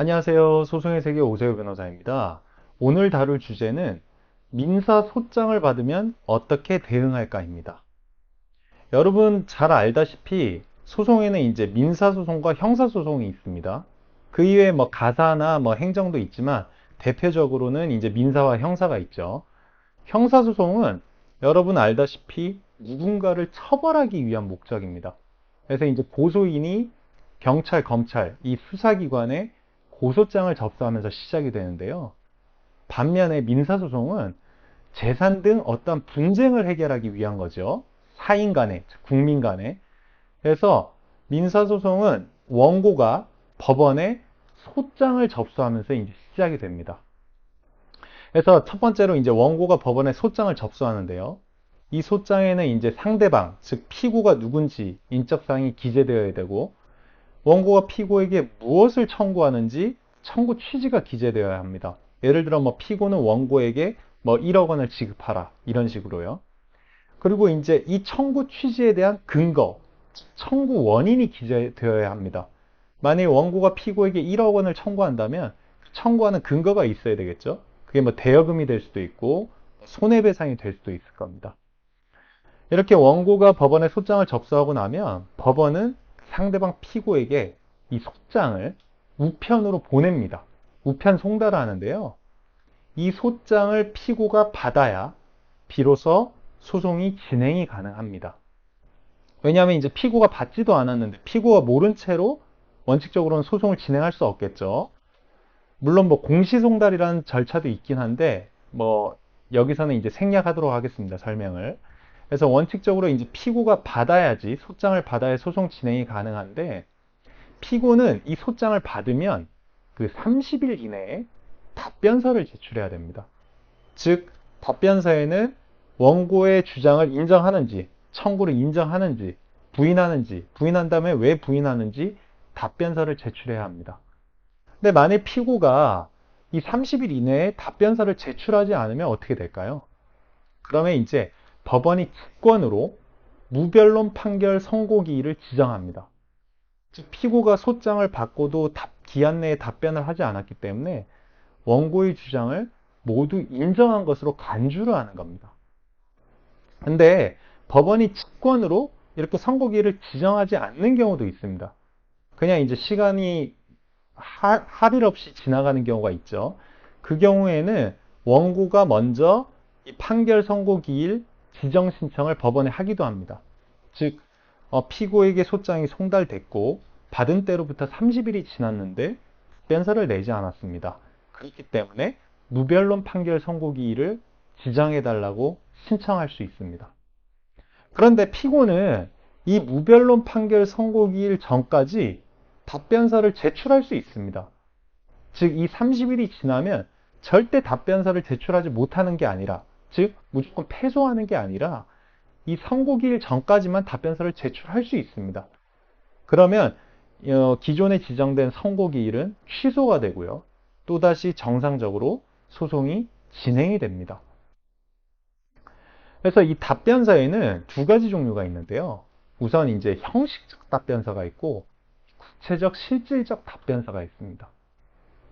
안녕하세요. 소송의 세계 오세호 변호사입니다. 오늘 다룰 주제는 민사 소장을 받으면 어떻게 대응할까입니다. 여러분 잘 알다시피 소송에는 이제 민사소송과 형사소송이 있습니다. 그 이외에 뭐 가사나 뭐 행정도 있지만 대표적으로는 이제 민사와 형사가 있죠. 형사소송은 여러분 알다시피 누군가를 처벌하기 위한 목적입니다. 그래서 이제 고소인이 경찰, 검찰, 이 수사기관에 고소장을 접수하면서 시작이 되는데요. 반면에 민사소송은 재산 등 어떤 분쟁을 해결하기 위한 거죠. 사인 간에, 국민 간에. 그래서 민사소송은 원고가 법원에 소장을 접수하면서 이제 시작이 됩니다. 그래서 첫 번째로 이제 원고가 법원에 소장을 접수하는데요. 이 소장에는 이제 상대방, 즉 피고가 누군지 인적사항이 기재되어야 되고 원고가 피고에게 무엇을 청구하는지 청구 취지가 기재되어야 합니다. 예를 들어 뭐 피고는 원고에게 뭐 1억 원을 지급하라 이런 식으로요. 그리고 이제 이 청구 취지에 대한 근거, 청구 원인이 기재되어야 합니다. 만일 원고가 피고에게 1억 원을 청구한다면 청구하는 근거가 있어야 되겠죠. 그게 뭐 대여금이 될 수도 있고 손해배상이 될 수도 있을 겁니다. 이렇게 원고가 법원에 소장을 접수하고 나면 법원은 상대방 피고에게 이 소장을 우편으로 보냅니다. 우편 송달을 하는데요. 이 소장을 피고가 받아야 비로소 소송이 진행이 가능합니다. 왜냐하면 이제 피고가 받지도 않았는데 피고가 모른 채로 원칙적으로는 소송을 진행할 수 없겠죠. 물론 뭐 공시송달이라는 절차도 있긴 한데 뭐 여기서는 이제 생략하도록 하겠습니다. 설명을. 그래서 원칙적으로 이제 피고가 받아야지 소장을 받아야 소송 진행이 가능한데 피고는 이 소장을 받으면 그 30일 이내에 답변서를 제출해야 됩니다. 즉 답변서에는 원고의 주장을 인정하는지 청구를 인정하는지 부인하는지 부인한 다음에 왜 부인하는지 답변서를 제출해야 합니다. 근데 만일 피고가 이 30일 이내에 답변서를 제출하지 않으면 어떻게 될까요? 그러면 이제 법원이 주권으로 무변론 판결 선고기일을 지정합니다. 즉 피고가 소장을 받고도 답, 기한 내에 답변을 하지 않았기 때문에 원고의 주장을 모두 인정한 것으로 간주를 하는 겁니다. 근데 법원이 직권으로 이렇게 선고기일을 지정하지 않는 경우도 있습니다. 그냥 이제 시간이 하, 할일 없이 지나가는 경우가 있죠. 그 경우에는 원고가 먼저 이 판결 선고기일 지정 신청을 법원에 하기도 합니다. 즉 어, 피고에게 소장이 송달됐고 받은 때로부터 30일이 지났는데 변서를 내지 않았습니다. 그렇기 때문에 무변론 판결 선고 기일을 지정해달라고 신청할 수 있습니다. 그런데 피고는 이 무변론 판결 선고 기일 전까지 답변서를 제출할 수 있습니다. 즉, 이 30일이 지나면 절대 답변서를 제출하지 못하는 게 아니라 즉 무조건 패소하는 게 아니라 이 선고기일 전까지만 답변서를 제출할 수 있습니다. 그러면 어, 기존에 지정된 선고기일은 취소가 되고요. 또다시 정상적으로 소송이 진행이 됩니다. 그래서 이 답변서에는 두 가지 종류가 있는데요. 우선 이제 형식적 답변서가 있고 구체적 실질적 답변서가 있습니다.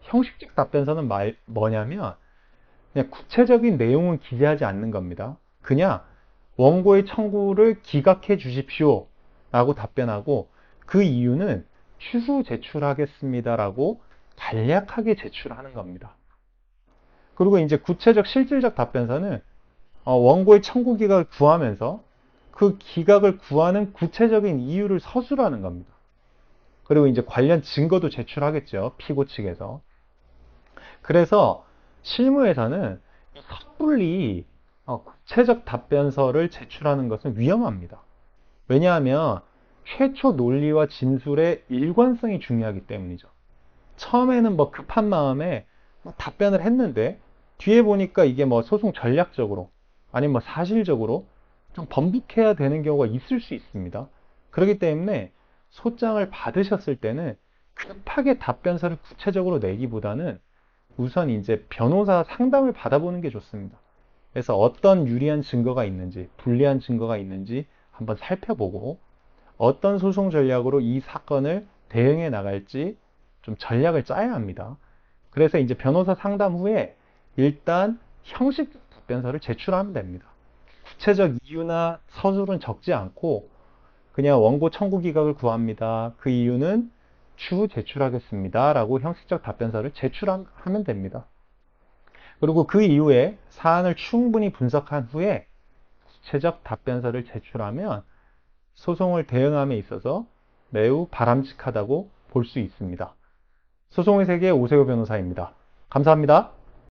형식적 답변서는 말, 뭐냐면 그냥 구체적인 내용은 기재하지 않는 겁니다. 그냥 원고의 청구를 기각해 주십시오 라고 답변하고 그 이유는 취소 제출하겠습니다 라고 간략하게 제출하는 겁니다. 그리고 이제 구체적 실질적 답변서는 어, 원고의 청구 기각을 구하면서 그 기각을 구하는 구체적인 이유를 서술하는 겁니다. 그리고 이제 관련 증거도 제출하겠죠. 피고 측에서. 그래서 실무에서는 섣불리 어, 구체적 답변서를 제출하는 것은 위험합니다. 왜냐하면 최초 논리와 진술의 일관성이 중요하기 때문이죠. 처음에는 뭐 급한 마음에 답변을 했는데 뒤에 보니까 이게 뭐 소송 전략적으로 아니면 뭐 사실적으로 좀 번복해야 되는 경우가 있을 수 있습니다. 그렇기 때문에 소장을 받으셨을 때는 급하게 답변서를 구체적으로 내기보다는 우선 이제 변호사 상담을 받아보는 게 좋습니다. 그래서 어떤 유리한 증거가 있는지, 불리한 증거가 있는지 한번 살펴보고 어떤 소송 전략으로 이 사건을 대응해 나갈지 좀 전략을 짜야 합니다. 그래서 이제 변호사 상담 후에 일단 형식 답변서를 제출하면 됩니다. 구체적 이유나 서술은 적지 않고 그냥 원고 청구 기각을 구합니다. 그 이유는 추후 제출하겠습니다. 라고 형식적 답변서를 제출하면 됩니다. 그리고 그 이후에 사안을 충분히 분석한 후에 구체적 답변서를 제출하면 소송을 대응함에 있어서 매우 바람직하다고 볼 수 있습니다. 소송의 세계 오세호 변호사입니다. 감사합니다.